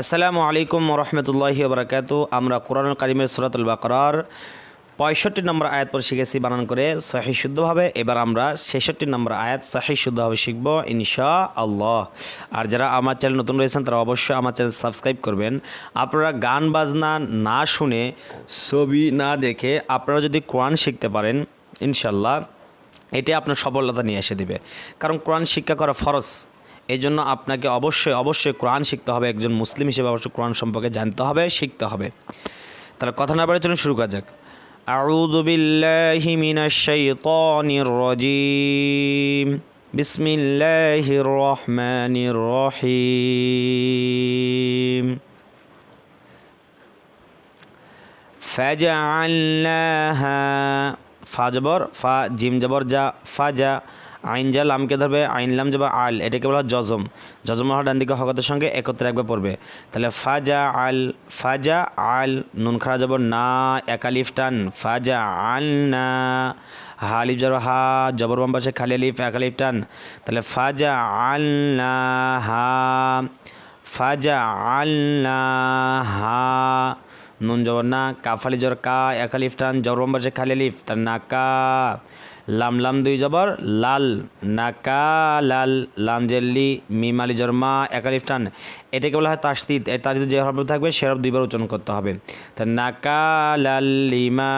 আসসালামু আলাইকুম রহমতুল্লাহি বরকাত আমরা কোরআন কারিমের সুরাতুল বাকরার পঁয়ষট্টি নম্বর আয়াত পর শিখেছি বানান করে সহি শুদ্ধভাবে। এবার আমরা ছেষট্টি নম্বর আয়াত সহি শুদ্ধভাবে শিখব ইনশা আল্লাহ আর যারা আমার চ্যানেল নতুন রয়েছেন, তারা অবশ্যই আমার চ্যানেল সাবস্ক্রাইব করবেন। আপনারা গান বাজনা না শুনে ছবি না দেখে আপনারা যদি কোরআন শিখতে পারেন ইনশাল্লাহ এটি আপনার সফলতা নিয়ে এসে দিবে। কারণ কোরআন শিক্ষা করা ফরজ। এই জন্য আপনাকে অবশ্যই অবশ্যই কোরআন শিখতে হবে একজন মুসলিম হিসেবে অবশ্যই কোরআন সম্পর্কে জানতে হবে শিখতে হবে তাহলে কথা না বাড়ে চলুন শুরু করা যাক أعوذ بالله من الشيطان الرجيم بسم الله الرحمن الرحيم فجعلناها ফা জবর ফা জিম জবর যা ফা যা আইন যা লামকে ধরবে, আইন লাম যাবে আল, এটাকে বলা হয় জজম। জজম হওয়ার ডান দিকে হকতের সঙ্গে একত্রে একবার পড়বে। তাহলে ফাজা আল ফাজা আল নুন খারা জবর না একালিফ টান। ফাজা আল না হালিফ জবর হা জবর বাম পাশে খালি আলিফ একালিফ টান। তাহলে ফাজা আল না, হা, ফাজা আল না, হা নুন জবর না কাফালি জবর কা একালিফ টান। জবর বাম পাশে খালি আলিফ টান না, কা। লাম লাম দুই জবর, লাল নাকা, লাল লাম জেল্লি, মিম আলি জর্মা, একালিফ টান। এটাকে বলা হয় তাস্তিদ এই তাস্তিদ যে হরফ থাকবে, সে হরফ দুইবার উচ্চারণ করতে হবে। তা নাকা, লাল, লিমা,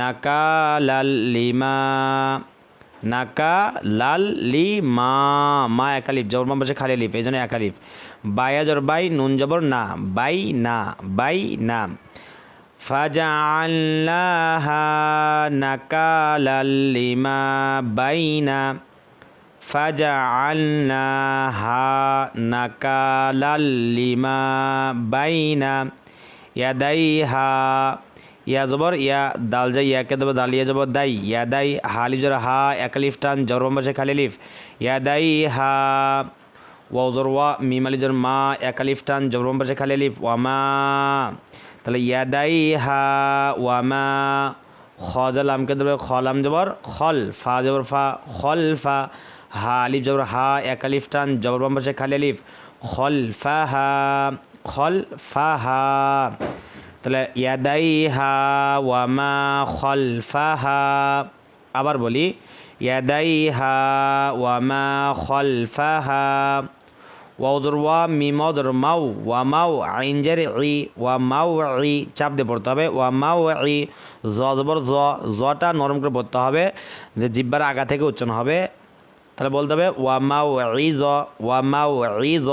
নাকা, লাল, লিমা, নাকা, লাল লি মা মা একালিফ। জবর মা বসে খালি লিফ, এই জন্য একালিফ। বায়া জর বাই, নুন জবর না, বাই না বাই না। فجعلناها نكالا لما بين فجعلناها نكالا لما بين يديها ইয়া জবর ইয়া দাল যাই ইয়াকে দেবো দাল ইয়া জবর দাই ইয়া দাই হালি জর হা একালিফ টান জরম বসে খালি লিফ ইয়া দাই হা ওয়াও জর ওয়া মিম আলি জর মা একালিফ টান জরম বসে খালি লিফ ওয়ামা তাহলে ইয়াদাই হা ওয়ামা খজাল আমকে দেবে খলাম জবর খল, ফা জবর ফা, খল ফা, হা আলিফ জবর হা, এক আলিফ টান, জবর বাম পাশে খালি আলিফ, খল ফা হা, খল ফা হা। তাহলে ইয়াদাই হা ওয়ামা খল ফা হা, আবার বলি ইয়াদাই হা ওয়ামা খল ফা হা ওয়াউদর ওয়া মিমাউদর মাউ ওয়া মাউ আইনজার ই ওয়া মাউ ই চাপ দিয়ে পড়তে হবে ওয়া মাউ ই জবর জ জটা নরম করে পড়তে হবে, যে জিব্বার আগা থেকে উচ্চারণ হবে, তাহলে বলতে হবে ওয়া মাউ ই জ ওয়া মাউ ই জ,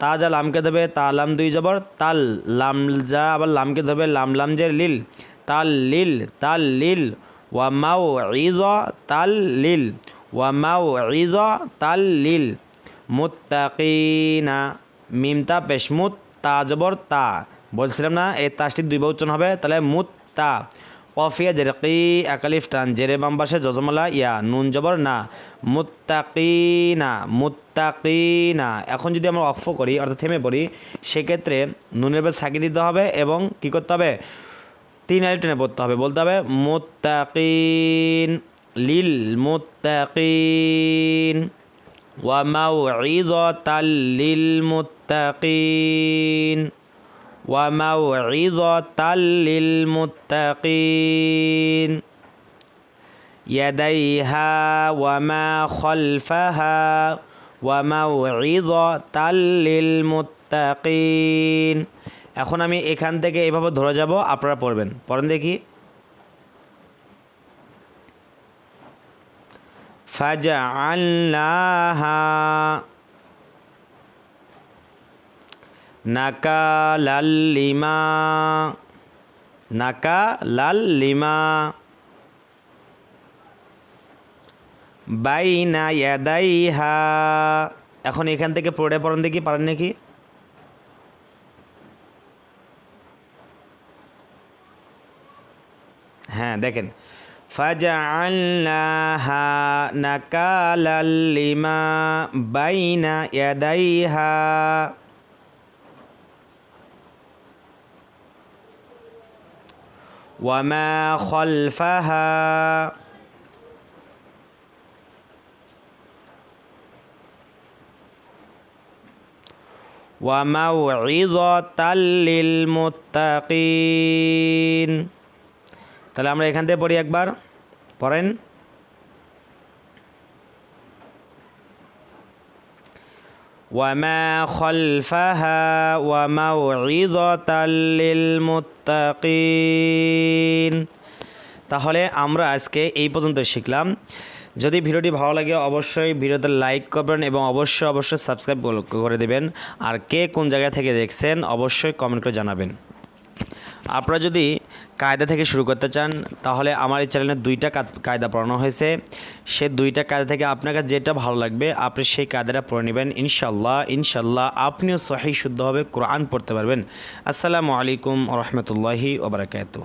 তা যা লামকে দেবে, তা লাম দুই জবর তাল লাম যা আবার লামকে দেবে, লাম লাম যে লিল তাল লিল তাল লিল ওয়া মাউ ই জ তাল লিল ওয়া মাউ ই জ তাল লিল মুত্তাকিনা মিমতা পেশমুত তা জবর তা। বলছিলাম না এই তাসটির দুই উচ্চারণ হবে, তাহলে মুত্তা। কফিয়া জেরকি একালিফ টান, জেরে বাম্বাসে যজমালা ইয়া, নুন, জবর, না। মুত্তাকিনা মুত্তাকিনা। এখন যদি আমরা অক্ষ করি, অর্থাৎ থেমে পড়ি, সেক্ষেত্রে নুনের পর সাকি দিতে হবে এবং কি করতে হবে? তিন আলি টেনে পড়তে হবে, বলতে হবে মুত্তাকিন, লিল মুত্তাকিন। وموعظة للمتقين وموعظة للمتقين يديها وما خلفها وموعظة للمتقين এখন আমি এখান থেকে এভাবে ধরে যাব আপনারা পড়বেন পড়েন দেখি ফাজআল্লাহা নাকালাল লিমা নাকালাল লিমা বাইনা ইয়াদাইহা এখন এখান থেকে পড়ে পড়েন দেখি পারেন নাকি? হ্যাঁ দেখেন। فجعلناها نكالا لما بين يديها. وما خلفها. وموعظة للمتقين. তাহলে আমরা এখান থেকে পড়ি একবার পড়েন وما خلفها وموعظة للمتقين তাহলে আমরা আজকে এই পর্যন্ত শিখলাম যদি ভিডিওটি ভালো লাগে অবশ্যই ভিডিওতে লাইক করবেন এবং অবশ্যই অবশ্যই সাবস্ক্রাইব করে দেবেন আর কে কোন জায়গা থেকে দেখছেন অবশ্যই কমেন্ট করে জানাবেন আপনারা যদি কায়দা থেকে শুরু করতে চান, তাহলে আমার এই চ্যানেলে দুইটা কায়দা পড়ানো হয়েছে। সে দুইটা কায়দা থেকে আপনার কাছে যেটা ভালো লাগবে, আপনি সেই কায়দাটা পড়ে নেবেন। ইনশাল্লাহ ইনশাল্লাহ আপনিও সহি, শুদ্ধভাবে কোরআন পড়তে পারবেন। আসসালামু আলাইকুম রহমতুল্লাহি ওবরাকাতু